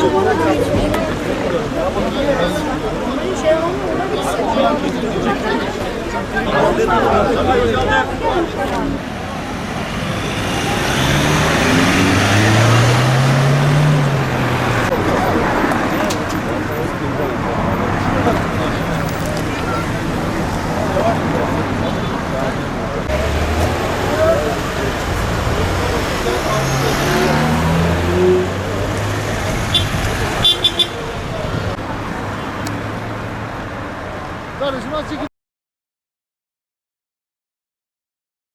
Kardeşim az çekil.